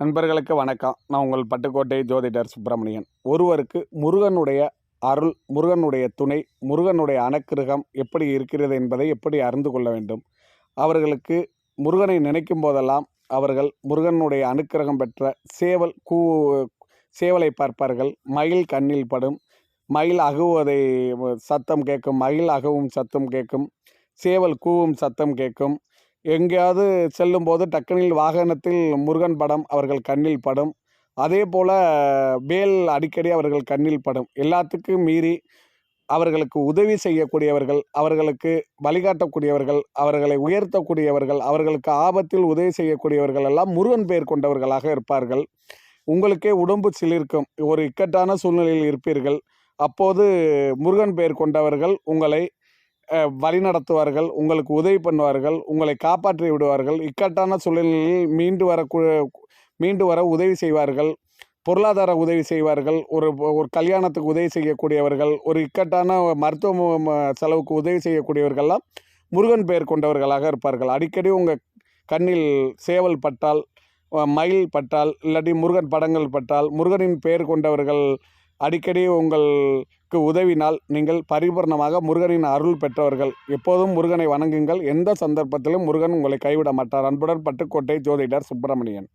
நண்பர்களுக்கு வணக்கம். நான் உங்கள் பட்டுக்கோட்டை ஜோதிடர் சுப்பிரமணியன். ஒருவருக்கு முருகனுடைய அருள் முருகனுடைய துணை முருகனுடைய அனுக்கிரகம் எப்படி இருக்கிறது என்பதை எப்படி அறிந்து கொள்ள வேண்டும்? அவர்களுக்கு முருகனை நினைக்கும் போதெல்லாம் அவர்கள் முருகனுடைய அனுக்கிரகம் பெற்ற சேவல் கூ சேவலை பார்ப்பார்கள். மயில் கண்ணில் படும் மயில் அகுவதை சத்தம் கேட்கும் மயில் அகவும் சத்தம் கேட்கும் சேவல் கூவும் சத்தம் கேட்கும் எங்கேயாவது செல்லும்போது டக்குனில் வாகனத்தில் முருகன் படம் அவர்கள் கண்ணில் படும். அதே போல் வேல் அடிக்கடி அவர்கள் கண்ணில் படும். எல்லாத்துக்கும் மீறி அவர்களுக்கு உதவி செய்யக்கூடியவர்கள் அவர்களுக்கு வழிகாட்டக்கூடியவர்கள் அவர்களை உயர்த்தக்கூடியவர்கள் அவர்களுக்கு ஆபத்தில் உதவி செய்யக்கூடியவர்கள் எல்லாம் முருகன் பெயர் கொண்டவர்களாக இருப்பார்கள். உங்களுக்கே உடம்பு சிலிர்க்கும். ஒரு இக்கட்டான சூழ்நிலையில் இருப்பீர்கள். அப்போது முருகன் பெயர் கொண்டவர்கள் உங்களை வழிநடத்துவார்கள் உங்களுக்கு உதவி பண்ணுவார்கள் உங்களை காப்பாற்றி விடுவார்கள். இக்கட்டான சூழ்நிலையில் மீண்டு வர மீண்டு வர உதவி செய்வார்கள் பொருளாதார உதவி செய்வார்கள் ஒரு ஒரு கல்யாணத்துக்கு உதவி செய்யக்கூடியவர்கள் ஒரு இக்கட்டான மருத்துவ ம- செலவுக்கு உதவி செய்யக்கூடியவர்கள்லாம் முருகன் பெயர் கொண்டவர்களாக இருப்பார்கள். அடிக்கடி உங்கள் கண்ணில் சேவல் பட்டால் மயில் பட்டால் இல்லாட்டி முருகன் படங்கள் பட்டால் முருகனின் பெயர் கொண்டவர்கள் அடிக்கடி உங்களுக்கு உதவினால் நீங்கள் பரிபூர்ணமாக முருகனின் அருள் பெற்றவர்கள். எப்போதும் முருகனை வணங்குங்கள். எந்த சந்தர்ப்பத்திலும் முருகன் உங்களை கைவிட மாட்டார். அன்புடன் பட்டுக்கோட்டை ஜோதிடர் சுப்பிரமணியன்.